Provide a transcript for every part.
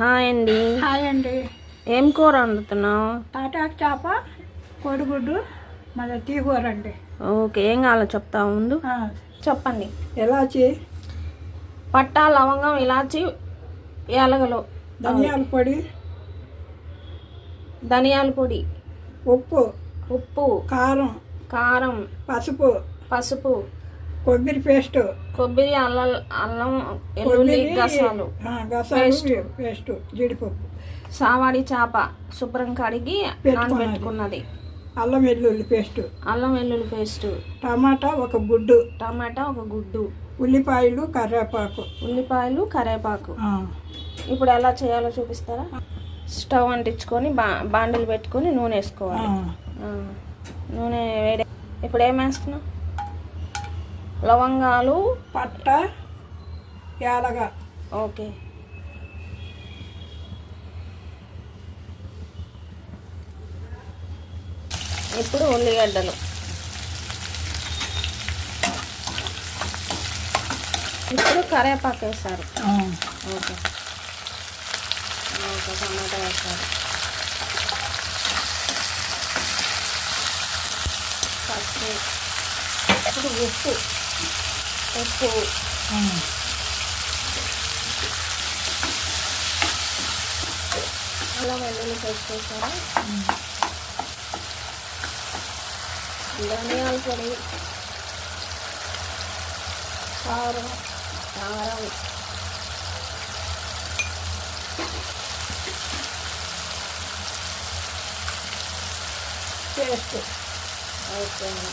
Hi అండి. Hi అండి. ఏం కూర వండుతున్నావు? తాటాకు చేప కోడిగుడ్డు మన తీగూర అండి. ఓకే ఏం కావాలో చెప్తా ముందు? చెప్పండి. ఎలాచి? పట్టా లవంగం ఇలాచి యాలగలు ధనియాల పొడి. ధనియాల పొడి. ఉప్పు. ఉప్పు. కారం. కారం. పసుపు. పసుపు. కొబ్బరి పేస్ట్. కొబ్బరి అల్లం అల్లం ఎల్లుల్లి గసాలు. Paste. పేస్ట్. జీడిపప్పు. సావాడి చేప శుభ్రం కడిగి పెట్టుకున్నది. నానబెట్టుకున్నది. అల్లం వెల్లుల్లి పేస్ట్. అల్లం వెల్లుల్లి పేస్ట్. టమాటా ఒక గుడ్డు. టమాటా ఒక గుడ్డు. ఉల్లిపాయలు కరివేపాకు. ఉల్లిపాయలు కరివేపాకు. ఇప్పుడు ఎలా చేయాలో చూపిస్తారా? స్టవ్ అంటించుకొని బా బాండిల్ పెట్టుకొని నూనె వేసుకోవాలి. నూనె వేడి. ఇప్పుడు ఏం వేస్తున్నావు? లవంగాలు పట్ట యాలగ. ఓకే. ఇప్పుడు ఉల్లిగడ్డలు. ఇప్పుడు కరివేపాకు వేస్తారు ఓకే. ఓకే టమాటా వేస్తారు పసుపు. ఇప్పుడు ఉప్పు. ఉప్పు. అలా అల్లం వెల్లుల్లి పేస్ట్ వేసారా? ధనియాల పొడి. కారం. కారం. పేస్ట్. ఓకే అండి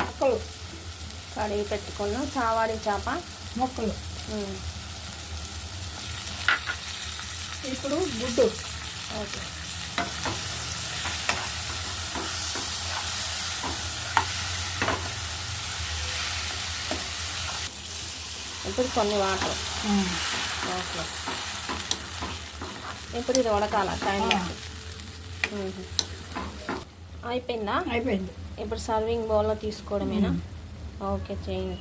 ముక్కలు కడిగి పెట్టుకున్న. చావాడి చేప ముక్కలు. ఇప్పుడు గుడ్డు. ఓకే. ఇప్పుడు కొన్ని వాటర్. ఓకే. ఇప్పుడు ఇది ఉడకాల టైం. అయిపోయిందా? అయిపోయింది. ఇప్పుడు సర్వింగ్ బౌల్లో తీసుకోవడమేనా? ఓకే చేయండి.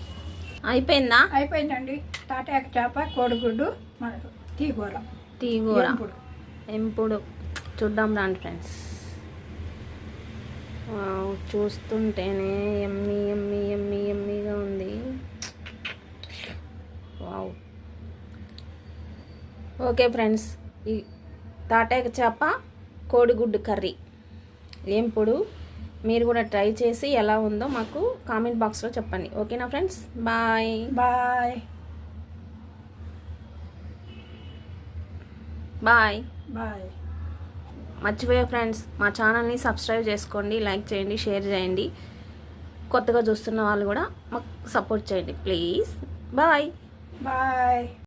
అయిపోయిందా? అయిపోయిందండి. తాటాకు చేప కోడిగుడ్డు తీగూర తీగూర. ఎంపుడు. చూద్దాం రండి ఫ్రెండ్స్. చూస్తుంటేనే ఎమ్మి ఎమ్మి ఎమ్మి ఎమ్మిగా ఉంది. వావ్. ఓకే ఫ్రెండ్స్ ఈ తాటాకు చేప కోడిగుడ్డు కర్రీ. ఏంపుడు మీరు కూడా ట్రై చేసి ఎలా ఉందో మాకు కామెంట్ బాక్స్లో చెప్పండి. ఓకేనా friends? Bye. Bye. Bye. Bye. మర్చిపోయే ఫ్రెండ్స్ మా ఛానల్ని సబ్స్క్రైబ్ చేసుకోండి లైక్ చేయండి షేర్ చేయండి. కొత్తగా చూస్తున్న వాళ్ళు కూడా మాకు సపోర్ట్ చేయండి ప్లీజ్. బాయ్. బాయ్.